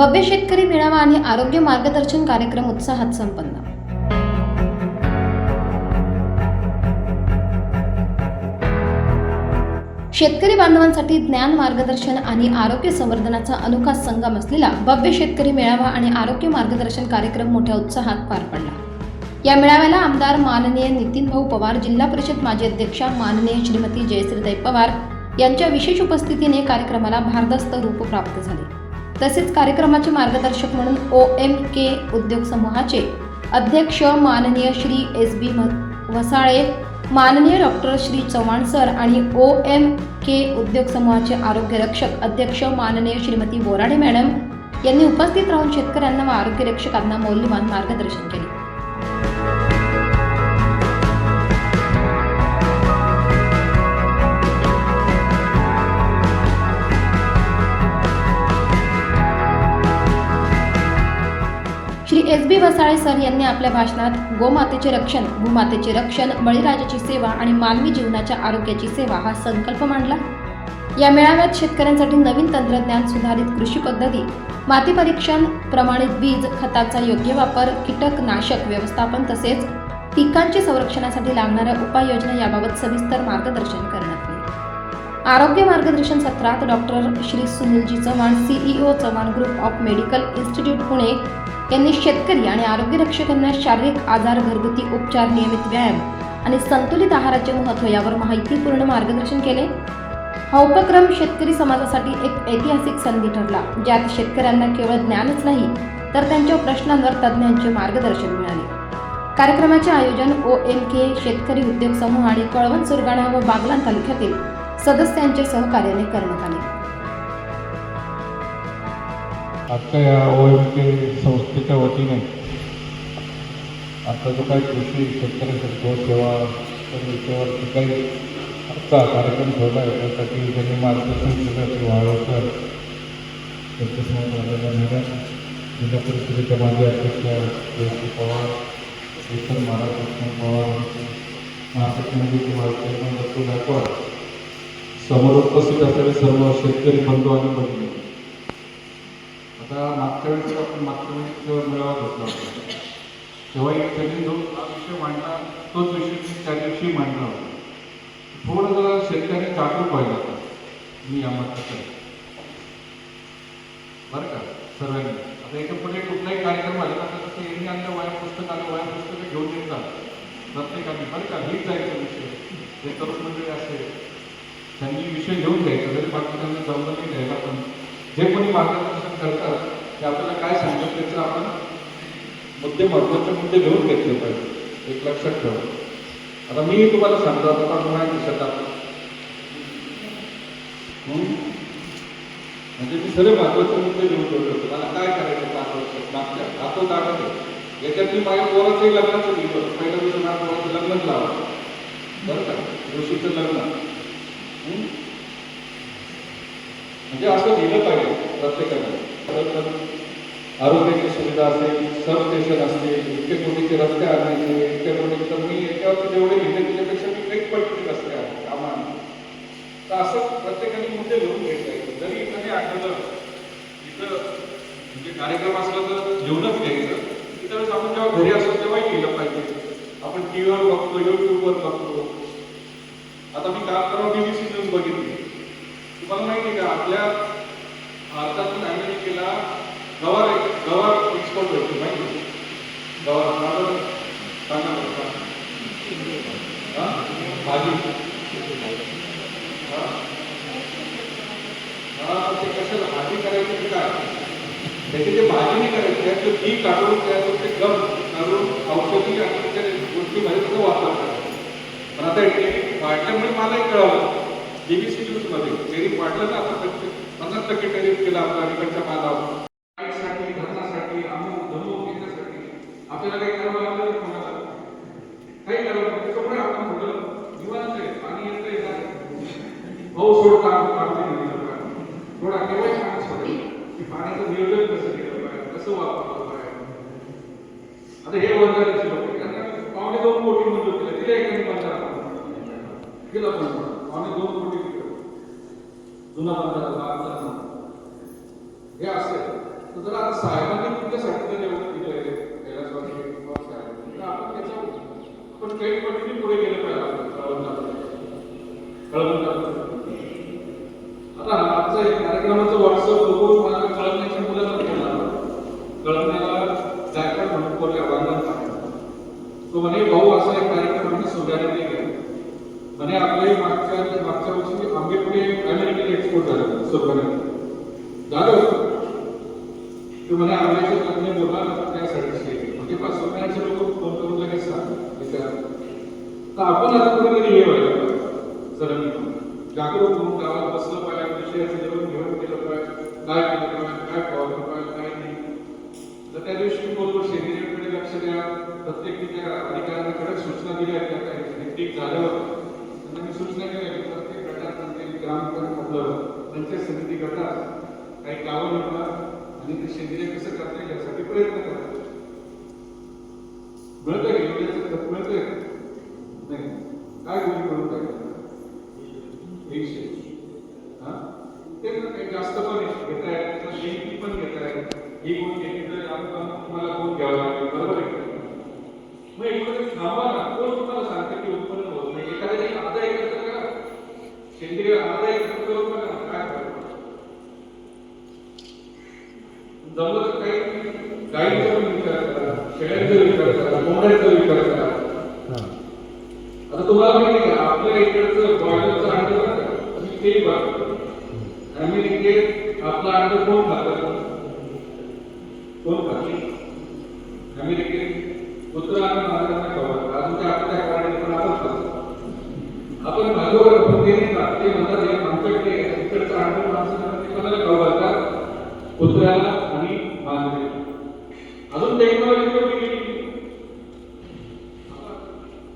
भव्य शेतकरी मेळावा आणि आरोग्य मार्गदर्शन कार्यक्रम उत्साहात संपन्न. शेतकरी बांधवांसाठी ज्ञान मार्गदर्शन आणि आरोग्य संवर्धनाचा अनोखा संगम असलेला भव्य शेतकरी मेळावा आणि आरोग्य मार्गदर्शन कार्यक्रम मोठ्या उत्साहात पार पडला. या मेळाव्याला आमदार माननीय नितीन भाऊ पवार जिल्हा परिषद माजी अध्यक्षा माननीय श्रीमती जयश्रीताई पवार यांच्या विशेष उपस्थितीने कार्यक्रमाला भारदस्त रूप प्राप्त झाले. तसेच कार्यक्रमाचे मार्गदर्शक म्हणून ओ एम के उद्योग समूहाचे अध्यक्ष माननीय श्री एस बी वसाळे माननीय डॉक्टर श्री चव्हाण सर आणि ओ एम के उद्योग समूहाचे आरोग्य रक्षक अध्यक्ष माननीय श्रीमती बोराडे मॅडम यांनी उपस्थित राहून शेतकऱ्यांना व आरोग्य रक्षकांना मौल्यवान मार्गदर्शन केले. Shri S B Vasale sir यांनी आपल्या भाषणात गोमातेचे रक्षण भूमातेचे रक्षण बळीराजाची सेवा आणि मानवी जीवनाच्या आरोग्याची सेवा हा संकल्प मांडला. या मेळाव्यात शेतकऱ्यांसाठी नवीन तंत्रज्ञान सुधारित कृषी पद्धती माती परीक्षण प्रमाणित बीज खताचा योग्य वापर कीटकनाशक व्यवस्थापन तसेच पिकांच्या संरक्षणासाठी लागणाऱ्या उपाययोजना याबाबत सविस्तर मार्गदर्शन करण्यात आले. आरोग्य मार्गदर्शन सत्रात doctor Shri Sunilji Chavan CEO Chavan group of medical institute Pune यांनी शेतकरी आणि आरोग्य रक्षकांना शारीरिक आजार घरगुती उपचार नियमित व्यायाम आणि संतुलित आहाराचे महत्त्व यावर माहितीपूर्ण मार्गदर्शन केले. हा उपक्रम शेतकरी समाजासाठी एक ऐतिहासिक संधी ठरला ज्यात शेतकऱ्यांना केवळ ज्ञानच नाही तर त्यांच्या प्रश्नांवर तज्ज्ञांचे मार्गदर्शन मिळाले. कार्यक्रमाचे आयोजन ओ एम के शेतकरी उद्योग समूह आणि कळवण सुरगाणा व बागलाण तालुक्यातील सदस्यांच्या सहकार्याने करण्यात आले. आजच्या या ओ एम के संस्थेच्या वतीने आता जो काही कृषी शेतकरी शकतो सेवा विषयावर जे काही आजचा कार्यक्रम ठेवला आहे त्यासाठी त्यांनी मार्गदर्शन केलं श्री वाळवकर त्यांच्यासमोर झालेल्या मॅडम जिल्हा परिषदेच्या माजी अध्यक्ष जयश्री पवार विठ्ठल महाराज पवार नाशिक मंदिरचे चेअरमन दत्तू गायकवाड समोर उपस्थित असलेले सर्व शेतकरी बंधू आणि बंधू आता मागच्या वेळेस आपण मागच्या वेळेस जेव्हा मेळावा घेतला होता तेव्हा एक त्यांनी जो हा विषय मांडला तोच विषय त्या दिवशी मांडला होता. थोडं जरा शेतकरी जागरूक व्हायला होता मी या मताचं. बरं का सर्वांनी. आता याच्यापुढे कुठलाही कार्यक्रम आला तर तसं यांनी आणलं वया पुस्तक आलं वया पुस्तकं घेऊन येतात प्रत्येकाने. बरं का हीच जायचा विषय. जे तरुण मंडळी असेल त्यांनी विषय घेऊन घ्यायचा. जरी बाकीच्यांना जमलं नाही घ्यायला पण जे कोणी मागत करतात. ते आपल्याला काय सांगतात त्याचं आपण मुद्दे महत्त्वाचे मुद्दे घेऊन घेतले पाहिजे. एक लक्षात ठेवा. आता मी तुम्हाला सांगतो आता पण नाही दिसत म्हणजे मी सगळे महत्त्वाचे मुद्दे घेऊन ठेवले होते. मला काय करायचं पाच वर्ष? मागच्या हातो दाखवत. याच्यात मी माझ्या पोराचंही लग्नाचं दिलं पहिल्या दिवशी माझ्या पोराचं लग्नच लावा बरं का? ऋषीचं लग्न. म्हणजे असं दिलं पाहिजे प्रत्येकाला आरोग्याची सुविधा असेल सब स्टेशन असतील इतके कोटीचे रस्ते आणायचे इतके कोटी तर मी याच्यावर जेवढे लिहिले त्याच्यापेक्षा मी एक पटके रस्ते आहेत कामाने तर असं प्रत्येकाने मुद्दे घेऊन घ्यायचे जरी एखादी आठवलं इथं म्हणजे कार्यक्रम असला तर घेऊनच घ्यायचं इतर आपण जेव्हा घरी असतो तेव्हाही लिहिलं पाहिजे. आपण टी व्हीवर बघतो युट्यूबवर बघतो. आता मी काम परवा बीबीसी न्यूज बघितली. तुम्हाला माहिती आहे का आपल्या भारतातून अमेरिकेला गवार गवार एक्सपोर्ट होते माहिती आहे? गवार माझं सांगा बरं का? हा? भाजी हा? हा, तर ते कशाला भाजी करायची की काय त्याची जे भाजी करायची आहे तर ती काढून त्याचं ते गम काढून औषधी आणि त्या गोष्टीमध्ये त्याचा वापर करायचा पण आता हे। वाढल्यामुळे मलाही कळालं बीबीसी न्यूजमध्ये टेरिफ वाढलं ना आता प्रत्येक पन्नास टक्के टेरिफ केला आपला अलीकडच्या मालावर साठी धरणासाठी अमुक धमुक याच्यासाठी आपल्याला काही करावं लागलं नाही कोणाला काही करावं लागलं त्याच्यामुळे आपण थोडं निवांत आहे पाणी येतंय ना हो सोड काम काढते नाही सरकार थोडा केव्हा छान सोडेल की पाण्याचं नियोजन कसं आता हे वंजारीचे लोक पावणे दोन कोटी मंजूर केले पण पावणे दोन कोटी जुना बंधारा हे असे तर जर आता साहेबांनी तुमच्यासाठी कैलासवासी किंवा साहेब तर आपण त्याच्या काही पुढे गेलं पाहिजे आपण कळवून कळवून आता आजचा एक कार्यक्रमाचं व्हॉट्सअप बघून मला कळवण्याची मुलाखत घेणार कळवण्याला जायकवाड म्हणून बोलल्या वांगण तो म्हणे भाऊ असा एक कार्यक्रम आम्ही सुधारणे केला म्हणे आपले मागच्या मागच्या वर्षी आंबेपुढे अमेरिकेला एक्सपोर्ट झालं सुरभण्यात झालं होतं. ते म्हणे आंब्याचे लग्न बोला त्यासाठी म्हणजे पाच सुरभण्याचे लोक फोन करून लगेच सांग. तर आपण आता कुठेतरी हे व्हायला सर जागरूक होऊन गावात बसलं पाहिजे विषयाचं जेवण घेऊन केलं पाहिजे. काय केलं पाहिजे काय प्रॉब्लेम पाहिजे काय नाही. तर त्या दिवशी बोलतो शेतकऱ्यांकडे लक्ष द्या. प्रत्येक त्या अधिकाऱ्यांना अधिकाऱ्यांकडे सूचना दिल्या त्या काही ठीक झाल्यावर त्यांना मी सूचना केल्या काम प्रत्येक आपलं पंचायत समिती करतात. काही गावं निवडा आणि ते सेंद्रिय कसं करता येईल यासाठी प्रयत्न करतात. मिळतं का योजनेचं खत मिळतंय का? नाही काय गोष्टी करून टाकल्या एकशे हा ते ना काही जास्त पण घेत आहे शेती पण घेत आहे ही गुण घेतली तर आपण तुम्हाला गुण घ्यावं लागेल बरोबर आहे का? मग एखादं थांबा ना कोण तुम्हाला सांगते की उत्पन्न होत नाही एखाद्याने अर्धा एकत्र करा सेंद्रिय अर्धा एकत्र करून बघा काय. जमलं तर काही गाईचा विचार करा शेळ्यांचा विचार करा कोंबड्यांचा विचार करा आता तुम्हाला माहिती का आपल्या इकडचं बॉयलरचं अंड बघा तुम्ही ते बघा अमेरिकेत आपला अंड कोण खातं कोण खातं अमेरिकेत कुत्रा आणि मांजरांना खबर अजून ते आपल्या काढणे पण आपण खातो आपण भागवत आपण ते नाही खात. ते म्हणतात हे आमच्याकडे इकडचं अंड माणसाला ते कोणाला खबर का कुत्र्याला आणि मांजरे अजून टेक्नॉलॉजी पण गेली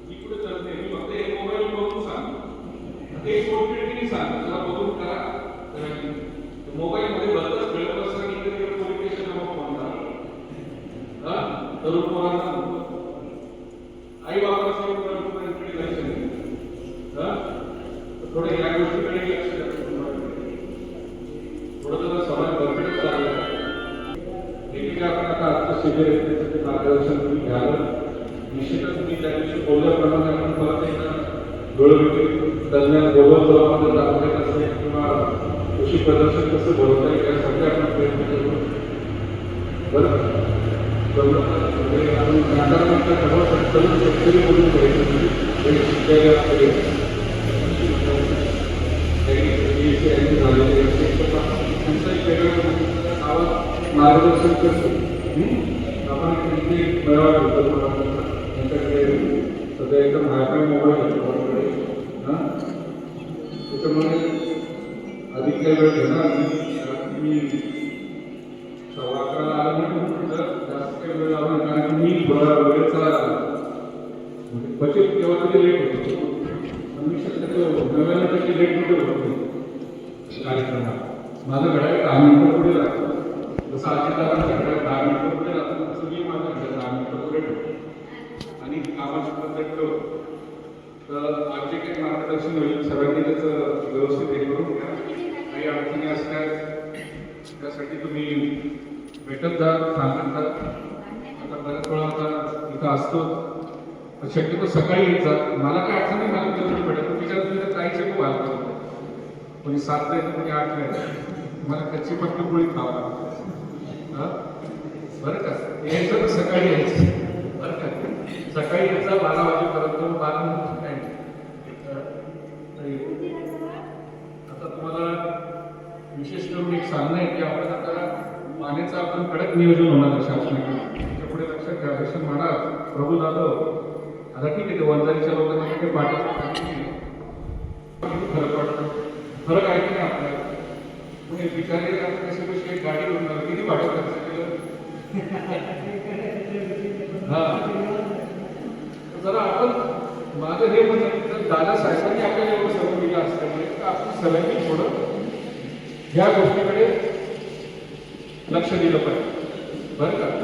मी कुठे करत नाही मी फक्त एक मोबाईल बघून सांगतो ते एक्सपोर्ट सांगतो त्याला बघून करा मोबाईल मध्ये बरंच खेळत असताना इकडे तिकडे पोलीस स्टेशनला मग फोन करा हा तरुण पोरांना आई बाबांचं मुलांकडे लक्ष नाही. हा? या गोष्टीकडे लक्ष थोडं जरा समाज बरकट चालला एकेका आपण आता आजचं शिबिर आहे त्यासाठी मार्गदर्शन तुम्ही घ्यावं निश्चितच तुम्ही त्या दिवशी बोलल्याप्रमाणे आपण परत एकदा दरम्यान दाखवत किंवा कृषी प्रदर्शन कसं बोलवता येईल यासाठी आपण प्रयत्न करू. बरं? तर त्यांचं एक वेगळं गावात मार्गदर्शन करतो आपण त्यांची मेळावा घेतो त्यांच्याकडे सध्या एकदम हायफाय मोबाईल आहे कोणाकडे हाँ त्याच्यामुळे अधिक काही वेळ घेणार मी म्हणजे बचत केव्हा तरी लेट होतो मी शक्यतो नव्याण्णव टक्के लेट होतो कार्यक्रमात. माझं घड्याळ दहा मिनिटं पुढे लागतं. जसं अजितदारांचं घड्याळ दहा मिनिटं पुढे लागतं तसं मी माझं घड्याळ दहा मिनिटं पुढे ठेवतो. आणि कामाची पद्धत ठेवतो तर आज काही मार्गदर्शन होईल सगळ्यांनी त्याचं व्यवस्थित हे करून घ्या. काही अडचणी असल्यास त्यासाठी तुम्ही भेटत जा सांगत जा. आता बऱ्याच वेळा आता इथं असतो. तर शक्यतो सकाळी येत जा. मला काय अडचण नाही मला तुम्ही भेटत पण तुम्ही काही ताईचे खूप हाल कोणी सातला येतं कोणी आठला येतं मला कच्ची पट्टी पोळी खावा लागतो. बरं का? यायचं तर सकाळी यायचं. बरं का? सकाळी यायचा बारा वाजेपर्यंत बारा तर आता तुम्हाला विशेष करून एक सांगणं आहे की आपण आता आपण कडक नियोजन होणार शासनाकडे पुढे लक्षात घ्या हर्षण महाराज प्रभू जाधव आता ठीक आहे ते वंजारीच्या लोकांना काही पाठवतात फरक पडतो. फरक आहे की नाही आपल्याला? म्हणजे बिचारे कशी कशी एक गाडी होणार किती भाडं केलं? हा. जरा आपण माझं हे म्हणणं दादा साहेबांनी आपल्याला एवढं सर्व दिलं असतं तर आपण सगळ्यांनी थोडं या गोष्टीकडे लक्ष दिलं पाहिजे. बरं का?